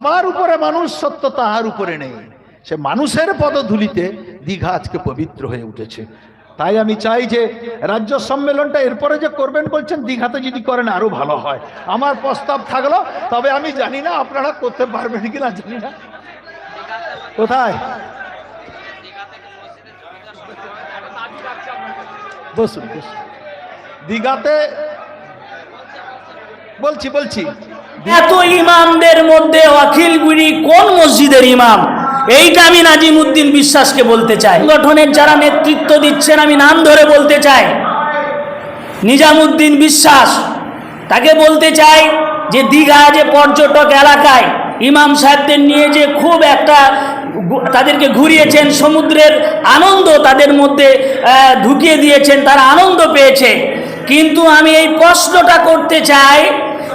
আমার উপরে মানুষ সত্য তাহার উপরে নেই। সে মানুষের পদধূলিতে দীঘা আজকে পবিত্র হয়ে উঠেছে। তাই আমি চাই যে রাজ্য সম্মেলনটা এরপরে যে করবেন বলছেন, দীঘাতে যদি করেন আরও ভালো হয়। আমার প্রস্তাব থাকল, তবে আমি জানি না আপনারা করতে পারবেন কিনা, জানি না। কোথায়? বসুন বসুন। দীঘাতে বলছি বলছি। এত ইমামদের মধ্যে অখিলগুড়ি কোন মসজিদের ইমাম? এইটা আমি নাজিমুদ্দিন বিশ্বাসকে বলতে চাই। সংগঠনের যারা নেতৃত্ব দিচ্ছেন, আমি নাম ধরে বলতে চাই। নিজামুদ্দিন বিশ্বাস, তাকে বলতে চাই যে দীঘা যে পর্যটক এলাকায় ইমাম সাহেবদের নিয়ে যে খুব একটা তাদেরকে ঘুরিয়েছেন, সমুদ্রের আনন্দ তাদের মধ্যে ঢুকিয়ে দিয়েছেন, তারা আনন্দ পেয়েছে। কিন্তু আমি এই প্রশ্নটা করতে চাই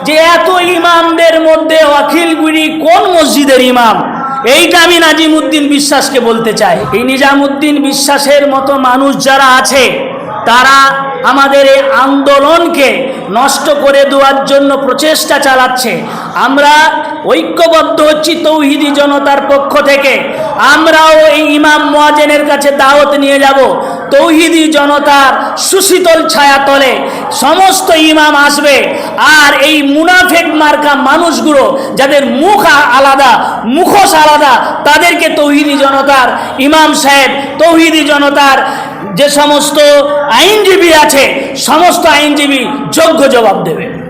যে এত ইমামদের মধ্যে অখিলগুড়ি কোন মসজিদের ইমাম? এইটা আমি নাজিমুদ্দিন বিশ্বাসকে বলতে চাই। এই নিজামুদ্দিন বিশ্বাসের মতো মানুষ যারা আছে তারা আমাদের এই আন্দোলনকে নষ্ট করে দেওয়ার জন্য প্রচেষ্টা চালাচ্ছে। আমরা ঐক্যবদ্ধ হচ্ছি তৌহিদি জনতার পক্ষ থেকে। আমরাও এই ইমাম মোয়াজেনের কাছে দাওয়াত নিয়ে যাব। তৌহিদি জনতার সুশীতল ছায়া তলে সমস্ত ইমাম আসবে আর এই মুনাফেক মার্কা মানুষগুলো যাদের মুখ আলাদা, মুখোশ আলাদা, তাদেরকে তৌহিদি জনতার ইমাম সাহেব, তৌহিদি জনতার যে সমস্ত আইনজীবী আছে সমস্ত আইনজীবী যোগ্য জবাব দেবে।